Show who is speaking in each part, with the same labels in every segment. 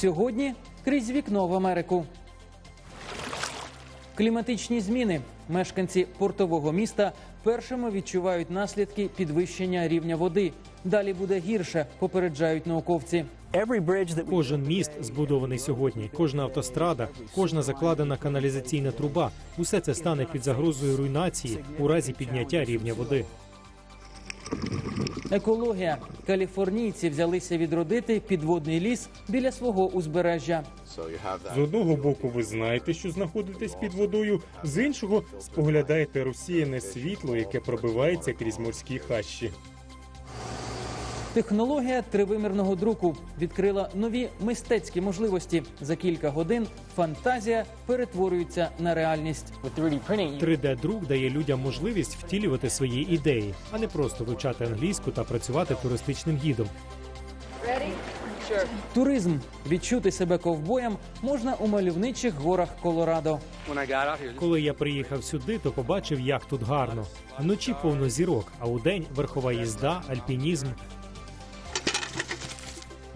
Speaker 1: Сьогодні крізь вікно в Америку. Кліматичні зміни. Мешканці портового міста першими відчувають наслідки підвищення рівня води. Далі буде гірше, попереджають науковці.
Speaker 2: Кожен міст збудований сьогодні, кожна автострада, кожна закладена каналізаційна труба усе це стане під загрозою руйнації у разі підняття рівня води.
Speaker 1: Екологія. Каліфорнійці взялися відродити підводний ліс біля свого узбережжя.
Speaker 3: З одного боку, ви знаєте, що знаходитесь під водою, з іншого споглядаєте розсіяне світло, яке пробивається крізь морські хащі.
Speaker 1: Технологія тривимірного друку відкрила нові мистецькі можливості. За кілька годин фантазія перетворюється на реальність.
Speaker 4: with 3D printing, you
Speaker 2: 3D-друк дає людям можливість втілювати свої ідеї, а не просто вивчати англійську та працювати туристичним гідом.
Speaker 1: Туризм відчути себе ковбоєм можна у мальовничих горах Колорадо.
Speaker 2: Коли я приїхав сюди, то побачив, як тут гарно. Вночі повно зірок, а удень верхова їзда, альпінізм.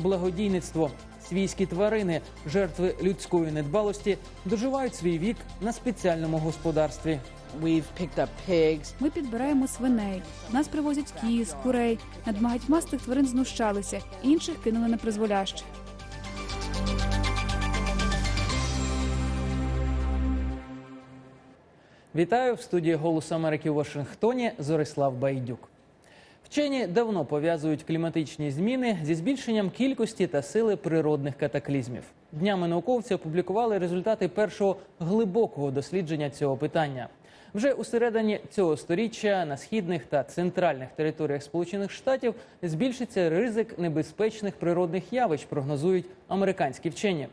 Speaker 1: Благодійництво. Свійські тварини, жертви людської недбалості, доживають свій вік на спеціальному господарстві.
Speaker 5: Ми підбираємо свиней. Нас привозять кіз, курей. Над багатьма з тих тварин знущалися, інших кинули на призволяще.
Speaker 1: Вітаю в студії Голос Америки у Вашингтоні. Зорислав Байдюк. Вчені давно пов'язують кліматичні зміни зі збільшенням кількості та сили природних катаклізмів. Днями науковці опублікували результати першого глибокого дослідження цього питання. Вже у середині цього сторіччя на східних та центральних територіях Сполучених Штатів збільшиться ризик небезпечних природних явищ, прогнозують американські вчені.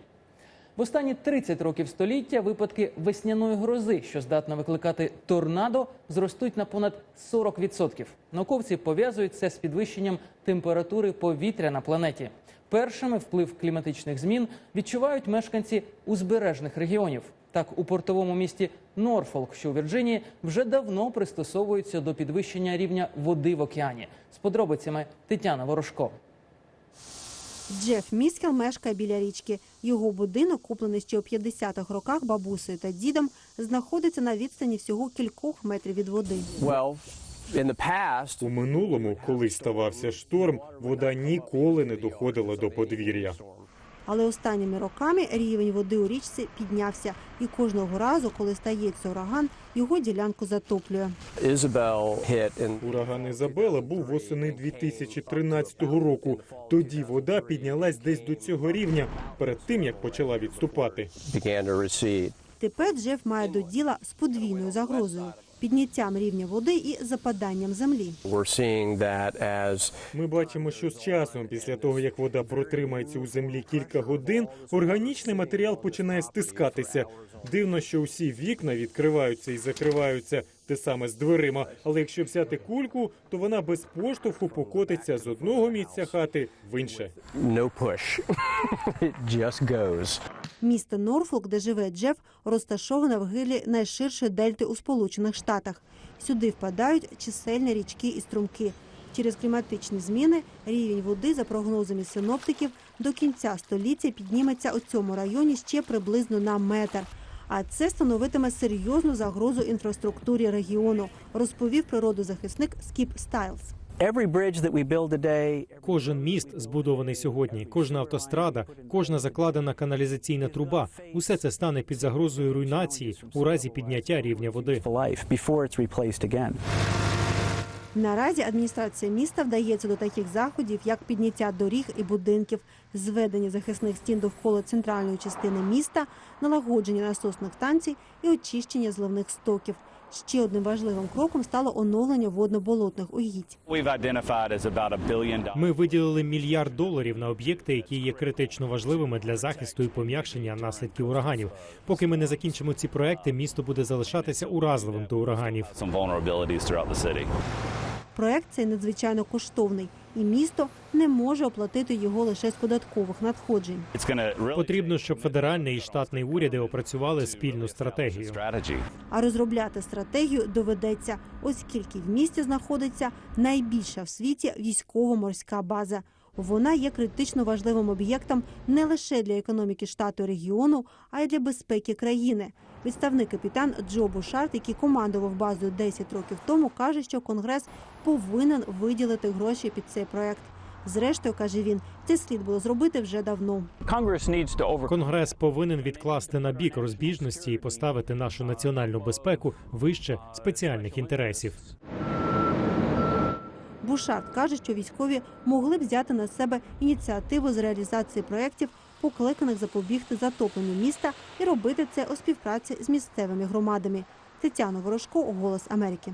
Speaker 1: В останні 30 років століття випадки весняної грози, що здатна викликати торнадо, зростуть на понад 40%. Науковці пов'язують це з підвищенням температури повітря на планеті. Першими вплив кліматичних змін відчувають мешканці узбережних регіонів. Так, у портовому місті Норфолк, що у Вірджинії, вже давно пристосовуються до підвищення рівня води в океані. З подробицями Тетяна Ворожко.
Speaker 6: Джеф Міскел мешкає біля річки. Його будинок, куплений ще у 50-х роках бабусею та дідом, знаходиться на відстані всього кількох метрів від води.
Speaker 3: У минулому, коли ставався шторм, вода ніколи не доходила до подвір'я.
Speaker 6: Але останніми роками рівень води у річці піднявся, і кожного разу, коли стається ураган, його ділянку затоплює.
Speaker 3: Ураган Ізабела був восени 2013 року. Тоді вода піднялась десь до цього рівня перед тим, як почала відступати.
Speaker 6: Тепер Джеф має до діла з подвійною загрозою підняттям рівня води і западанням землі.
Speaker 3: Ми бачимо, що з часом, після того як вода протримається у землі кілька годин, органічний матеріал починає стискатися. Дивно, що усі вікна відкриваються і закриваються те саме з дверима. Але якщо взяти кульку, то вона без поштовху покотиться з одного місця хати в інше.
Speaker 4: no push. it just goes.
Speaker 6: Місто Норфолк, де живе Джеф, розташоване в гилі найширшої дельти у Сполучених Штатах. Сюди впадають чисельні річки і струмки. Через кліматичні зміни рівень води, за прогнозами синоптиків, до кінця століття підніметься у цьому районі ще приблизно на метр. А це становитиме серйозну загрозу інфраструктурі регіону, розповів природозахисник Скіп Стайлз.
Speaker 2: Кожен міст збудований сьогодні, кожна автострада, кожна закладена каналізаційна труба усе це стане під загрозою руйнації у разі підняття рівня води.
Speaker 6: Наразі адміністрація міста вдається до таких заходів, як підняття доріг і будинків, зведення захисних стін довкола центральної частини міста, налагодження насосних станцій і очищення зливних стоків. Ще одним важливим кроком стало оновлення водно-болотних угідь.
Speaker 2: Ми виділили мільярд доларів на об'єкти, які є критично важливими для захисту і пом'якшення наслідків ураганів. Поки ми не закінчимо ці проекти, місто буде залишатися уразливим до ураганів.
Speaker 6: Проект цей надзвичайно коштовний, і місто не може оплатити його лише з податкових надходжень.
Speaker 2: Потрібно, щоб федеральний і штатний уряди опрацювали спільну стратегію.
Speaker 6: А розробляти стратегію доведеться, оскільки в місті знаходиться найбільша в світі військово-морська база. Вона є критично важливим об'єктом не лише для економіки штату і регіону, а й для безпеки країни. Відставний капітан Джо Бушарт, який командував базою 10 років тому, каже, що Конгрес повинен виділити гроші під цей проект. Зрештою, каже він, це слід було зробити вже давно.
Speaker 2: Конгрес повинен відкласти на бік розбіжності і поставити нашу національну безпеку вище спеціальних інтересів.
Speaker 6: Бушарт каже, що військові могли б взяти на себе ініціативу з реалізації проєктів, покликаних запобігти затопленню міста і робити це у співпраці з місцевими громадами. Тетяна Ворожко, Голос Америки.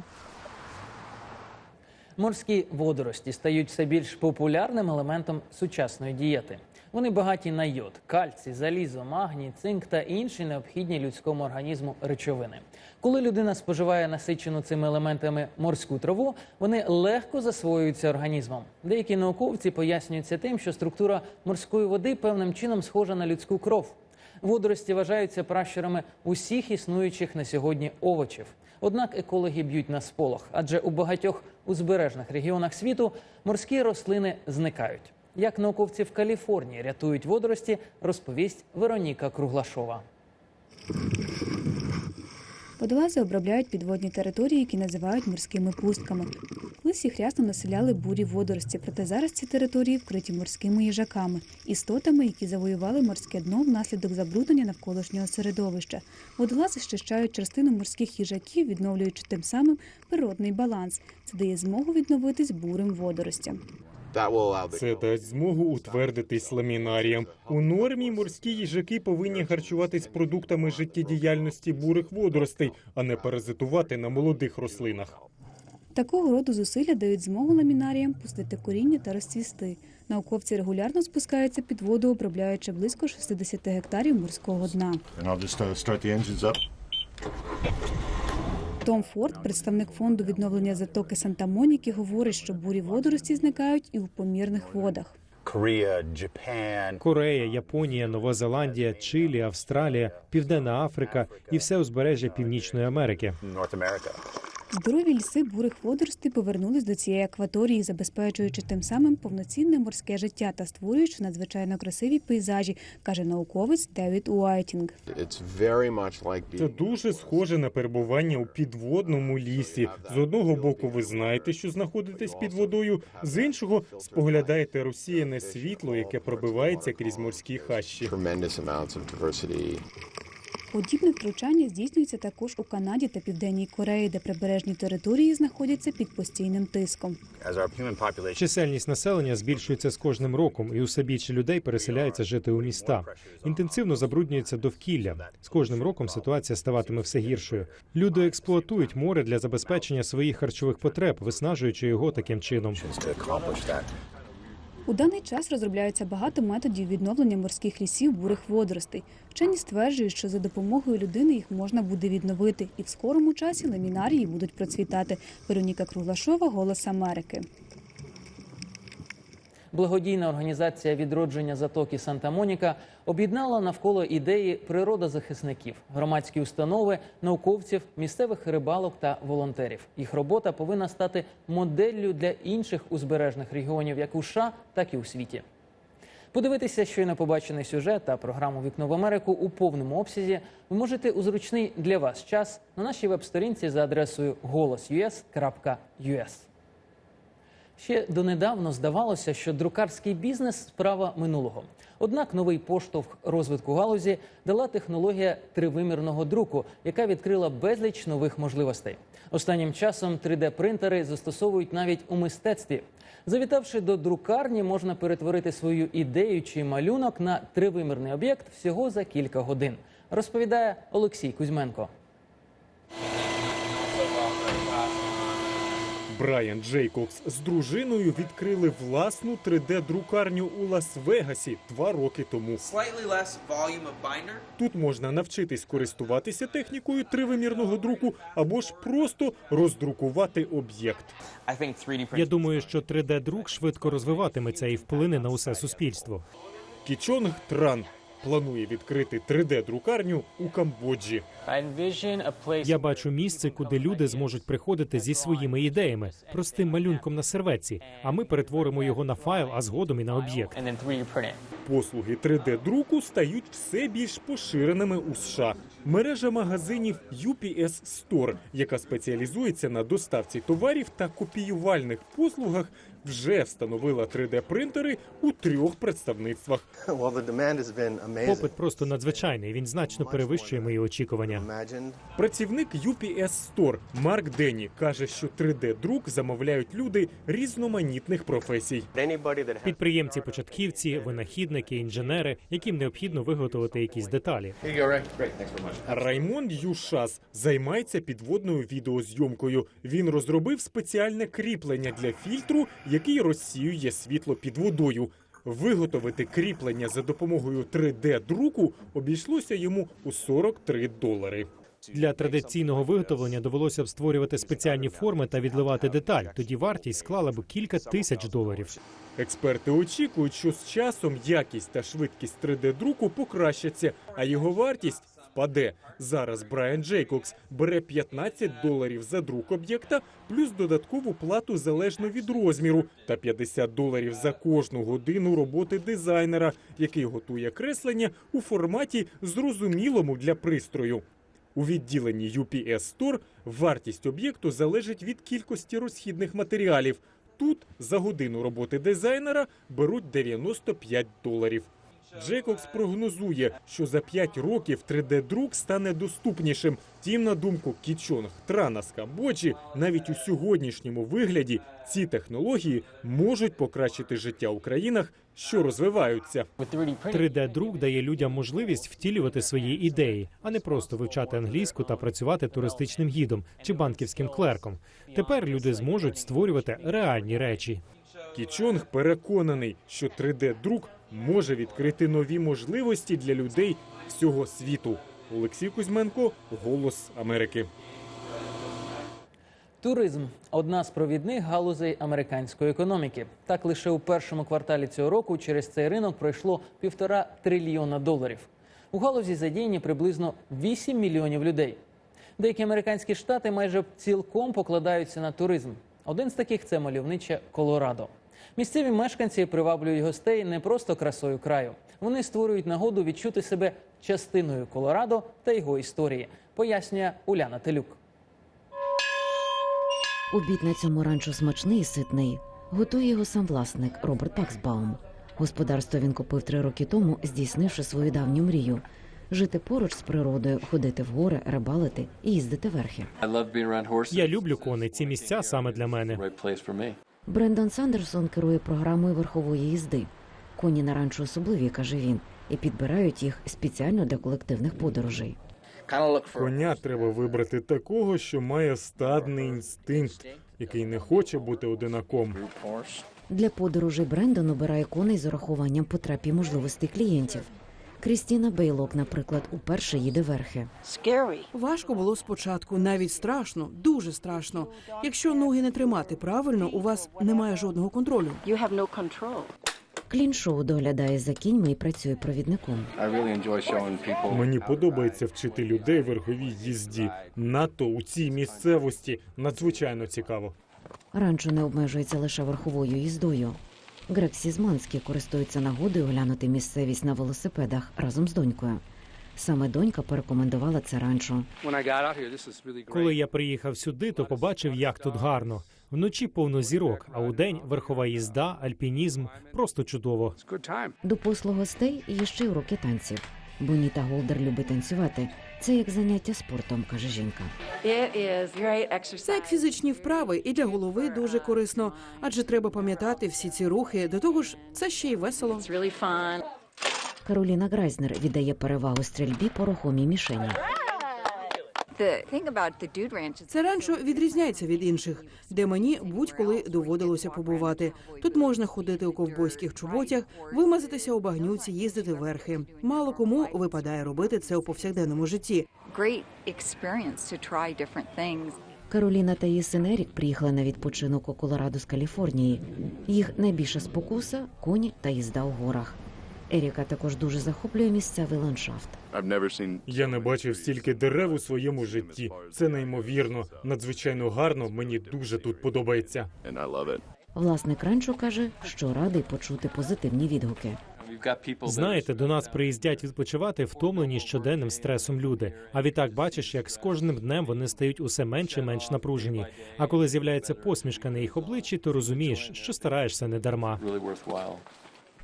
Speaker 1: Морські водорості стають все більш популярним елементом сучасної дієти. Вони багаті на йод, кальцій, залізо, магній, цинк та інші необхідні людському організму речовини. Коли людина споживає насичену цими елементами морську траву, вони легко засвоюються організмом. Деякі науковці пояснюються тим, що структура морської води певним чином схожа на людську кров. Водорості вважаються пращурами усіх існуючих на сьогодні овочів. Однак екологи б'ють на сполох, адже у багатьох узбережних регіонах світу морські рослини зникають. Як науковці в Каліфорнії рятують водорості, розповість Вероніка Круглашова.
Speaker 5: Водолази обробляють підводні території, які називають морськими пустками. Колись їх рясно населяли бурі водорості, проте зараз ці території вкриті морськими їжаками, істотами, які завоювали морське дно внаслідок забруднення навколишнього середовища. Водолази щищають частину морських їжаків, відновлюючи тим самим природний баланс. Це дає змогу відновитись бурим водоростям.
Speaker 3: Це дасть змогу утвердитись ламінаріям. У нормі морські їжаки повинні харчуватись продуктами життєдіяльності бурих водоростей, а не паразитувати на молодих рослинах.
Speaker 5: Такого роду зусилля дають змогу ламінаріям пустити коріння та розцвісти. Науковці регулярно спускаються під воду, обробляючи близько 60 гектарів морського дна.
Speaker 7: And I'll just uh, start the engines up.
Speaker 5: Том Форд, представник фонду відновлення затоки Санта-Моніки, говорить, що бурі водорості зникають і у помірних водах.
Speaker 2: Корея, Японія, Нова Зеландія, Чилі, Австралія, Південна Африка і все узбережжя Північної Америки.
Speaker 5: Здорові ліси бурих водоростей повернулись до цієї акваторії, забезпечуючи тим самим повноцінне морське життя та створюючи надзвичайно красиві пейзажі, каже науковець Девід Уайтінг.
Speaker 3: Це дуже схоже на перебування у підводному лісі. З одного боку, ви знаєте, що знаходитесь під водою, з іншого споглядаєте розсіяне світло, яке пробивається крізь морські хащі.
Speaker 5: Подібне втручання здійснюється також у Канаді та Південній Кореї, де прибережні території знаходяться під постійним тиском.
Speaker 2: Чисельність населення збільшується з кожним роком, і усе більше людей переселяється жити у міста. Інтенсивно забруднюється довкілля. З кожним роком ситуація ставатиме все гіршою. Люди експлуатують море для забезпечення своїх харчових потреб, виснажуючи його таким чином.
Speaker 5: У даний час розробляються багато методів відновлення морських лісів бурих водоростей. Вчені стверджують, що за допомогою людини їх можна буде відновити, і в скорому часі ламінарії будуть процвітати. Вероніка Круглашова, Голос Америки.
Speaker 1: Благодійна організація відродження затоки Санта-Моніка об'єднала навколо ідеї природозахисників, громадські установи, науковців, місцевих рибалок та волонтерів. Їх робота повинна стати моделлю для інших узбережних регіонів, як у США, так і у світі. Подивитися щойно побачений сюжет та програму Вікно в Америку у повному обсязі ви можете у зручний для вас час на нашій веб-сторінці за адресою голос.us.us. Ще донедавно здавалося, що друкарський бізнес справа минулого. Однак новий поштовх розвитку галузі дала технологія тривимірного друку, яка відкрила безліч нових можливостей. Останнім часом 3D-принтери застосовують навіть у мистецтві. Завітавши до друкарні, можна перетворити свою ідею чи малюнок на тривимірний об'єкт всього за кілька годин. Розповідає Олексій Кузьменко.
Speaker 3: Брайан Джейкобс з дружиною відкрили власну 3D-друкарню у Лас-Вегасі два роки тому. Тут можна навчитись користуватися технікою тривимірного друку або ж просто роздрукувати об'єкт.
Speaker 8: I think 3D
Speaker 2: Я думаю, що 3D-друк швидко розвиватиметься і вплине на усе суспільство.
Speaker 3: Кічонг Тран планує відкрити 3D-друкарню у Камбоджі.
Speaker 2: Я бачу місце, куди люди зможуть приходити зі своїми ідеями, простим малюнком на серветці. А ми перетворимо його на файл, а згодом і на об'єкт.
Speaker 3: Послуги 3D-друку стають все більш поширеними у США. Мережа магазинів UPS Store, яка спеціалізується на доставці товарів та копіювальних послугах, вже встановила 3D-принтери у трьох представництвах.
Speaker 2: Попит просто надзвичайний. Він значно перевищує мої очікування.
Speaker 3: Працівник UPS Store Марк Денні каже, що 3D-друк замовляють люди різноманітних професій.
Speaker 2: Підприємці, початківці, винахідники, інженери, яким необхідно виготовити якісь деталі.
Speaker 3: Раймонд Юшас займається підводною відеозйомкою. Він розробив спеціальне кріплення для фільтру, який розсіює світло під водою. Виготовити кріплення за допомогою 3D-друку обійшлося йому у 43 долари.
Speaker 2: Для традиційного виготовлення довелося б створювати спеціальні форми та відливати деталь. Тоді вартість склала б кілька тисяч доларів.
Speaker 3: Експерти очікують, що з часом якість та швидкість 3D-друку покращаться, а його вартість впаде. Зараз Брайан Джейкокс бере 15 доларів за друк об'єкта, плюс додаткову плату залежно від розміру, та 50 доларів за кожну годину роботи дизайнера, який готує креслення у форматі зрозумілому для пристрою. У відділенні UPS Store вартість об'єкту залежить від кількості розхідних матеріалів. Тут за годину роботи дизайнера беруть 95 доларів. Джейкокс прогнозує, що за 5 років 3D-друк стане доступнішим. Тім, на думку Кічонг Трана з Камбоджі, навіть у сьогоднішньому вигляді ці технології можуть покращити життя у країнах, що розвиваються.
Speaker 2: 3D-друк дає людям можливість втілювати свої ідеї, а не просто вивчати англійську та працювати туристичним гідом чи банківським клерком. Тепер люди зможуть створювати реальні речі.
Speaker 3: Кічонг переконаний, що 3D-друк може відкрити нові можливості для людей всього світу. Олексій Кузьменко, Голос Америки.
Speaker 1: Туризм одна з провідних галузей американської економіки. Так лише у першому кварталі цього року через цей ринок пройшло півтора трильйона доларів. У галузі задіяні приблизно 8 мільйонів людей. Деякі американські штати майже цілком покладаються на туризм. Один з таких це мальовниче Колорадо. Місцеві мешканці приваблюють гостей не просто красою краю. Вони створюють нагоду відчути себе частиною Колорадо та його історії, пояснює Уляна Телюк.
Speaker 9: Обід на цьому ранчо смачний і ситний. Готує його сам власник Роберт Паксбаум. Господарство він купив три роки тому, здійснивши свою давню мрію жити поруч з природою, ходити в гори, рибалити і їздити верхи.
Speaker 2: Я люблю коней. Ці місця саме для мене.
Speaker 9: Брендон Сандерсон керує програмою верхової їзди. Коні на ранчо особливі, каже він, і підбирають їх спеціально для колективних подорожей.
Speaker 3: Коня треба вибрати такого, що має стадний інстинкт, який не хоче бути одинаком.
Speaker 9: Для подорожей Брендон обирає коней з урахуванням потреб і можливостей клієнтів. Крістіна Бейлок, наприклад, уперше їде верхи.
Speaker 10: Scary. Важко було спочатку, навіть страшно, дуже страшно. Якщо ноги не тримати правильно, у вас немає жодного контролю.
Speaker 11: You have no control.
Speaker 9: Клін Шоу доглядає за кіньми і працює провідником.
Speaker 3: Мені подобається вчити людей верховій їзді. Надто у цій місцевості надзвичайно цікаво.
Speaker 9: Ранчо не обмежується лише верховою їздою. Грег Сізманський користується нагодою оглянути місцевість на велосипедах разом з донькою. Саме донька порекомендувала це ранчо.
Speaker 2: Коли я приїхав сюди, то побачив, як тут гарно. Вночі повно зірок, а удень верхова їзда, альпінізм просто чудово.
Speaker 9: До послуг гостей є ще й уроки танців. Боніта Голдер любить танцювати. Це як заняття спортом, каже жінка.
Speaker 10: Це як фізичні вправи, і для голови дуже корисно, адже треба пам'ятати всі ці рухи. До того ж, це ще й весело.
Speaker 9: Кароліна Грайзнер віддає перевагу стрільбі по рухомій мішені.
Speaker 10: Це ранчо відрізняється від інших, де мені будь-коли доводилося побувати. Тут можна ходити у ковбойських чоботях, вимазатися у багнюці, їздити верхи. Мало кому випадає робити це у повсякденному житті.
Speaker 11: great experience to try different things.
Speaker 9: Кароліна та її син Ерік приїхали на відпочинок у Колорадо з Каліфорнії. Їх найбільша спокуса коні та їзда у горах. Еріка також дуже захоплює місцевий ландшафт.
Speaker 3: Я не бачив стільки дерев у своєму житті. Це неймовірно, надзвичайно гарно. Мені дуже тут подобається.
Speaker 9: Власник ранчо каже, що радий почути позитивні відгуки.
Speaker 2: Знаєте, до нас приїздять відпочивати втомлені щоденним стресом люди. А відтак бачиш, як з кожним днем вони стають усе менше і менш напружені. А коли з'являється посмішка на їх обличчі, то розумієш, що стараєшся не дарма.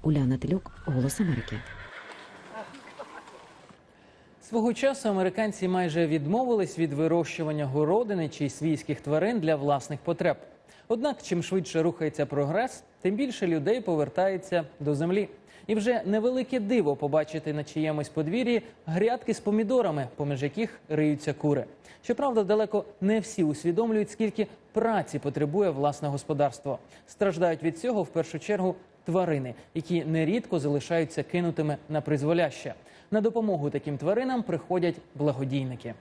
Speaker 9: Уляна Телюк, Голос Америки.
Speaker 1: Свого часу американці майже відмовились від вирощування городини чи свійських тварин для власних потреб. Однак, чим швидше рухається прогрес, тим більше людей повертається до землі. І вже невелике диво побачити на чиємусь подвір'ї грядки з помідорами, поміж яких риються кури. Щоправда, далеко не всі усвідомлюють, скільки праці потребує власне господарство. Страждають від цього в першу чергу тварини, які нерідко залишаються кинутими на призволяще. На допомогу таким тваринам приходять благодійники.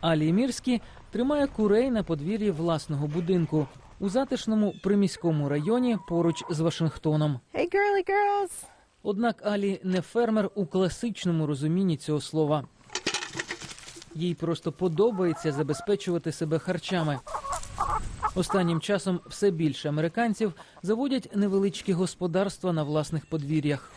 Speaker 1: Алі Мірські тримає курей на подвір'ї власного будинку у затишному приміському районі поруч з Вашингтоном.
Speaker 12: Hey, girly girls.
Speaker 1: Однак Алі не фермер у класичному розумінні цього слова. Їй просто подобається забезпечувати себе харчами. Останнім часом все більше американців заводять невеличкі господарства на власних подвір'ях.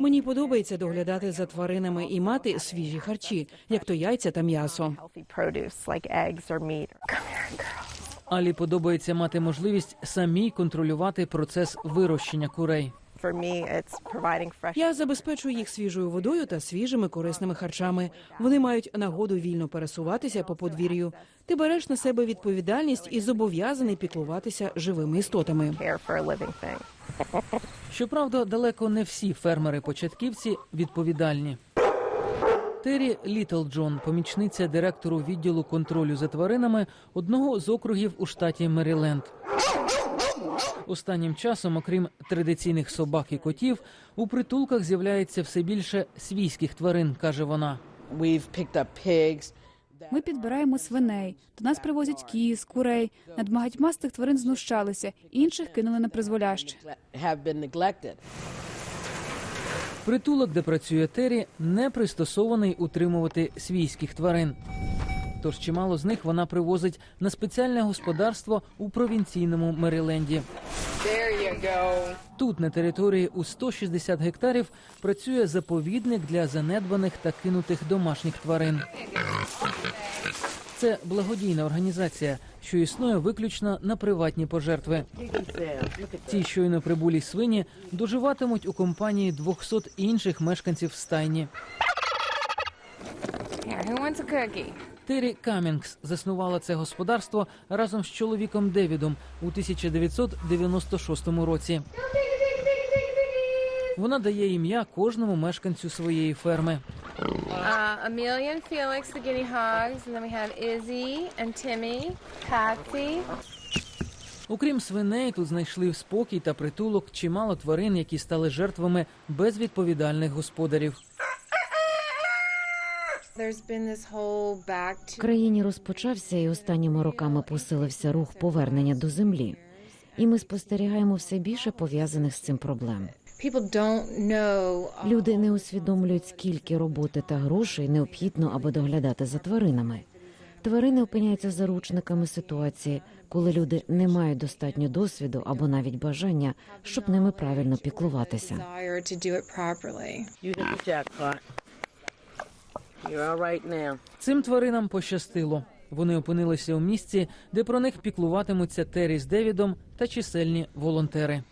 Speaker 10: Мені подобається доглядати за тваринами і мати свіжі харчі, як то яйця та м'ясо.
Speaker 1: Алі подобається мати можливість самій контролювати процес вирощення курей.
Speaker 12: For me, it's providing fresh.
Speaker 10: Я забезпечую їх свіжою водою та свіжими корисними харчами. Вони мають нагоду вільно пересуватися по подвір'ю. Ти береш на себе відповідальність і зобов'язаний піклуватися живими істотами.
Speaker 12: care for a living thing.
Speaker 1: Щоправда, далеко не всі фермери-початківці відповідальні. Террі Літлджон, помічниця директору відділу контролю за тваринами одного з округів у штаті Меріленд. Останнім часом, окрім традиційних собак і котів, у притулках з'являється все більше свійських тварин, каже вона.
Speaker 5: Ми підбираємо свиней. До нас привозять кіз, курей. Над багатьма з тих тварин знущалися, інших кинули на призволяще.
Speaker 1: Притулок, де працює Террі, не пристосований утримувати свійських тварин. Тож чимало з них вона привозить на спеціальне господарство у провінційному Мериленді. Тут на території у 160 гектарів працює заповідник для занедбаних та кинутих домашніх тварин. Це благодійна організація, що існує виключно на приватні пожертви. Ці щойно прибулі свині доживатимуть у компанії 200 інших мешканців стайні. Террі Камінгс заснувала це господарство разом з чоловіком Девідом у 1996 році. Вона дає ім'я кожному мешканцю своєї ферми.
Speaker 11: Uh, Amelia and Felix, the guinea hogs, and then we have Izzy and Timmy, Patsy.
Speaker 1: Окрім свиней, тут знайшли спокій та притулок чимало тварин, які стали жертвами безвідповідальних господарів.
Speaker 9: В країні розпочався і останніми роками посилився рух повернення до землі. І ми спостерігаємо все більше пов'язаних з цим проблем.
Speaker 11: people.
Speaker 9: Люди не усвідомлюють, скільки роботи та грошей необхідно, аби доглядати за тваринами. Тварини опиняються заручниками ситуації, коли люди не мають достатньо досвіду або навіть бажання, щоб ними правильно піклуватися.
Speaker 11: It.
Speaker 1: Цим тваринам пощастило. Вони опинилися у місці, де про них піклуватимуться Террі з Девідом та чисельні волонтери.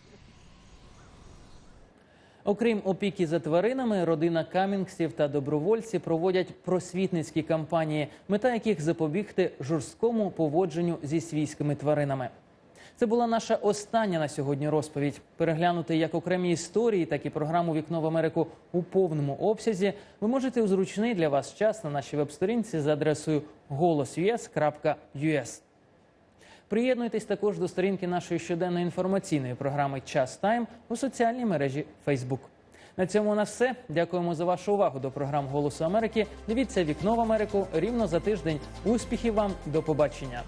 Speaker 1: Окрім опіки за тваринами, родина Камінгсів та добровольці проводять просвітницькі кампанії, мета яких запобігти жорсткому поводженню зі свійськими тваринами. Це була наша остання на сьогодні розповідь. Переглянути як окремі історії, так і програму Вікно в Америку у повному обсязі. Ви можете у зручний для вас час на нашій веб-сторінці за адресою голос.us.us. Приєднуйтесь також до сторінки нашої щоденної інформаційної програми Час Тайм у соціальній мережі Facebook. На цьому у нас все. Дякуємо за вашу увагу до програм Голосу Америки. Дивіться вікно в Америку рівно за тиждень. Успіхів вам, до побачення.